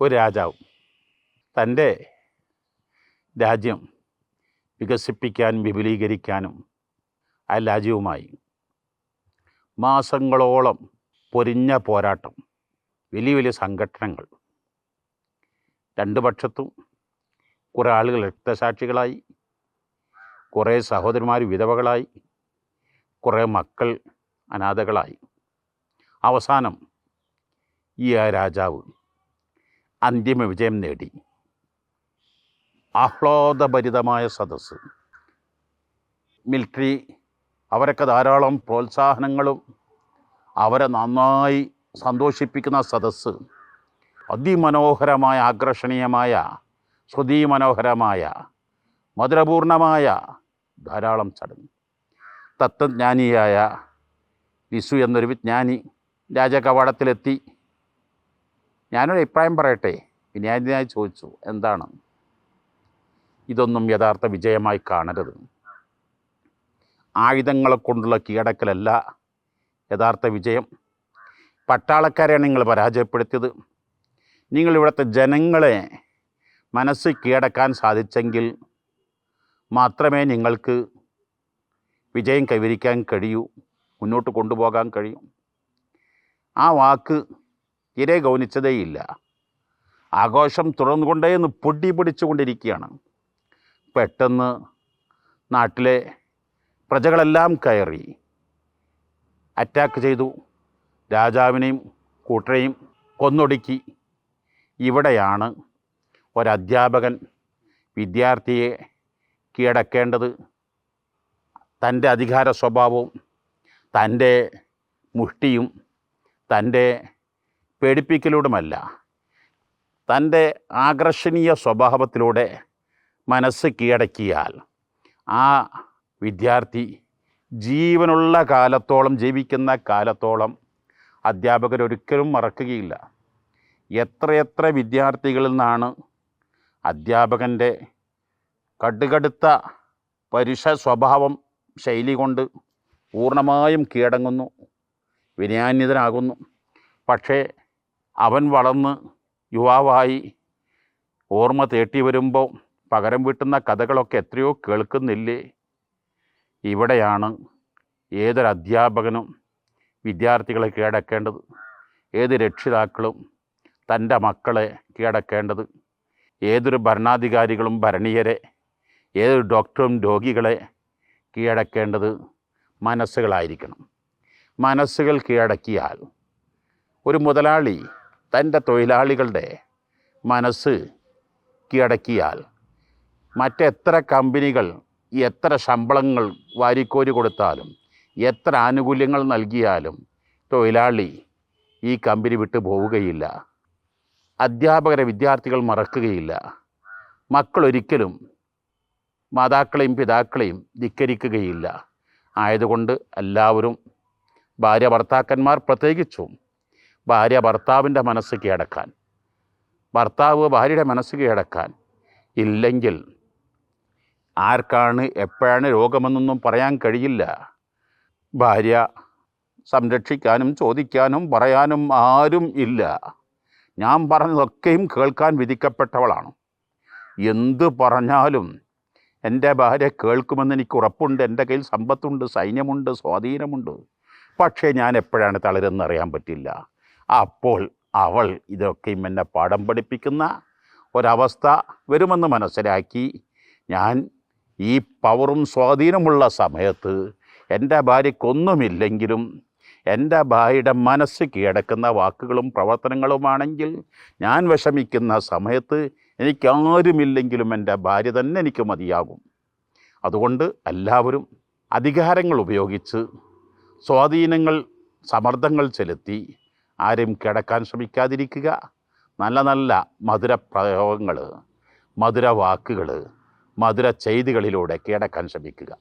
ഒരു രാജാവ്. തന്റെ രാജ്യം വികസിപ്പിക്കാനും വിപുലീകരിക്കാനും ആ രാജ്യവുമായി മാസങ്ങളോളം പൊരിഞ്ഞ പോരാട്ടം വലിയ വലിയ സംഘടനകൾ രണ്ട് പക്ഷത്തും കുറേ ആളുകൾ രക്തസാക്ഷികളായി കുറേ സഹോദരന്മാർ വിധവകളായി കുറേ മക്കൾ അനാഥകളായി. അവസാനം ഈ ആ രാജാവ് അന്തിമ വിജയം നേടി. ആഹ്ലാദഭരിതമായ സദസ്സ്. മിലിറ്ററി അവരൊക്കെ ധാരാളം പ്രോത്സാഹനങ്ങളും അവരെ നന്നായി സന്തോഷിപ്പിക്കുന്ന സദസ്സ്. അതിമനോഹരമായ ആകർഷണീയമായ ശ്രുതിമനോഹരമായ മധുരപൂർണമായ ധാരാളം ചടങ്ങ്. തത്വജ്ഞാനിയായ വിസു എന്നൊരു വിജ്ഞാനി രാജകവാടത്തിലെത്തി ഞാനൊരു അഭിപ്രായം പറയട്ടെ. വിജ്ഞാനിയായി ചോദിച്ചു എന്താണ്? ഇതൊന്നും യഥാർത്ഥ വിജയമായി കാണരുത്. ആയുധങ്ങളെ കൊണ്ടുള്ള കീഴടക്കലല്ല യഥാർത്ഥ വിജയം. പട്ടാളക്കാരെയാണ് നിങ്ങൾ പരാജയപ്പെടുത്തിയത്. നിങ്ങൾ ഇവിടുത്തെ ജനങ്ങളെ മനസ്സ് കീഴടക്കാൻ സാധിച്ചെങ്കിൽ മാത്രമേ നിങ്ങൾക്ക് വിജയം കൈവരിക്കാൻ കഴിയൂ മുന്നോട്ട് കൊണ്ടുപോകാൻ കഴിയും. ആ വാക്ക് തീരെ ഗൗനിച്ചതേയില്ല. ആഘോഷം തുറന്നുകൊണ്ടേന്ന് പൊടി പിടിച്ചുകൊണ്ടിരിക്കുകയാണ്. പെട്ടെന്ന് നാട്ടിലെ പ്രജകളെല്ലാം കയറി. അറ്റാക്ക് ചെയ്തു. രാജാവിനെയും കൂട്ടരെയും കൊന്നൊടുക്കി. ഇവിടെയാണ് ഒരധ്യാപകൻ വിദ്യാർത്ഥിയെ കീഴടക്കേണ്ടത്. തന്റെ അധികാര സ്വഭാവവും തന്റെ മുഷ്ടിയും തന്റെ പേടിപ്പിക്കലൂടുമല്ല. തന്റെ ആകർഷണീയ സ്വഭാവത്തിലൂടെ മനസ്സ് കീഴടക്കിയാൽ ആ വിദ്യാർത്ഥി ജീവനുള്ള കാലത്തോളം ജീവിക്കുന്ന കാലത്തോളം അധ്യാപകരൊരിക്കലും മറക്കുകയില്ല. എത്രയെത്ര വിദ്യാർത്ഥികളിൽ നിന്നാണ് അധ്യാപകന്റെ കടുകടുത്ത പരുഷ സ്വഭാവം ശൈലി കൊണ്ട് പൂർണമായും കീഴടങ്ങുന്നു വിനയാന്യതനാകുന്നു പക്ഷേ അവൻ വളർന്ന് യുവാവായി ഓർമ്മ തേട്ടി വരുമ്പോൾ പകരം വീട്ടുന്ന കഥകളൊക്കെ എത്രയോ കേൾക്കുന്നില്ലേ? ഇവിടെയാണ് ഏതൊരു അധ്യാപകനും വിദ്യാർത്ഥികളെ കീഴടക്കേണ്ടത്. ഏത് രക്ഷിതാക്കളും തന്റെ മക്കളെ കീഴടക്കേണ്ടത്. ഏതൊരു ഭരണാധികാരികളും ഭരണീയരെ ഏതൊരു ഡോക്ടറും രോഗികളെ കീഴടക്കേണ്ടത് മനസ്സുകളായിരിക്കണം. മനസ്സുകൾ കീഴടക്കിയാൽ ഒരു മുതലാളി തന്റെ തൊഴിലാളികളുടെ മനസ്സ് കീഴടക്കിയാൽ മറ്റെത്ര കമ്പനികൾ എത്ര ശമ്പളങ്ങൾ വാരിക്കോരി കൊടുത്താലും എത്ര ആനുകൂല്യങ്ങൾ നൽകിയാലും തൊഴിലാളി ഈ കമ്പനി വിട്ടു പോവുകയില്ല. അധ്യാപകരെ വിദ്യാർത്ഥികൾ മറക്കുകയില്ല. മക്കളൊരിക്കലും മാതാക്കളെയും പിതാക്കളെയും ധിക്കരിക്കുകയില്ല. ആയതുകൊണ്ട് എല്ലാവരും ഭാര്യ ഭർത്താക്കന്മാർ പ്രത്യേകിച്ചും ഭാര്യ ഭർത്താവിന്റെ മനസ്സ് കീഴടക്കാൻ. ഭർത്താവ് ഭാര്യയുടെ മനസ്സ് കീഴടക്കാൻ. ഇല്ലെങ്കിൽ ആർക്കാണ് എപ്പോഴാണ് രോഗമെന്നൊന്നും പറയാൻ കഴിയില്ല. ഭാര്യ സംരക്ഷിക്കാനും ചോദിക്കാനും പറയാനും ആരും ഇല്ല. ഞാൻ പറഞ്ഞതൊക്കെയും കേൾക്കാൻ വിധിക്കപ്പെട്ടവളാണ്. എന്ത് പറഞ്ഞാലും എന്റെ ഭാര്യ കേൾക്കുമെന്ന് എനിക്ക് ഉറപ്പുണ്ട്. എന്റെ കയ്യിൽ സമ്പത്തുണ്ട് സൈന്യമുണ്ട് സ്വാധീനമുണ്ട്. പക്ഷേ ഞാൻ എപ്പോഴാണ് തളരുന്നറിയാൻ പറ്റില്ല. അപ്പോൾ അവൾ ഇതൊക്കെയും എന്നെ പാഠം പഠിപ്പിക്കുന്ന ഒരവസ്ഥ വരുമെന്ന് മനസ്സിലാക്കി ഞാൻ ഈ പവറും സ്വാധീനമുള്ള സമയത്ത് എന്റെ ഭാര്യയ്ക്കൊന്നുമില്ലെങ്കിലും എന്റെ ഭാര്യയുടെ മനസ്സ് കീഴടക്കുന്ന വാക്കുകളും പ്രവർത്തനങ്ങളുമാണെങ്കിൽ ഞാൻ വിഷമിക്കുന്ന സമയത്ത് എനിക്കാരുമില്ലെങ്കിലും എന്റെ ഭാര്യ തന്നെ എനിക്ക് മതിയാകും. അതുകൊണ്ട് എല്ലാവരും അധികാരങ്ങൾ ഉപയോഗിച്ച് സ്വാധീനങ്ങൾ സമ്മർദ്ദങ്ങൾ ചെലുത്തി ആരും കിടക്കാൻ ശ്രമിക്കാതിരിക്കുക. നല്ല നല്ല മധുര പ്രയോഗങ്ങൾ മധുര വാക്കുകൾ മധുര ചെയ്തികളിലൂടെ കിടക്കാൻ ശ്രമിക്കുക.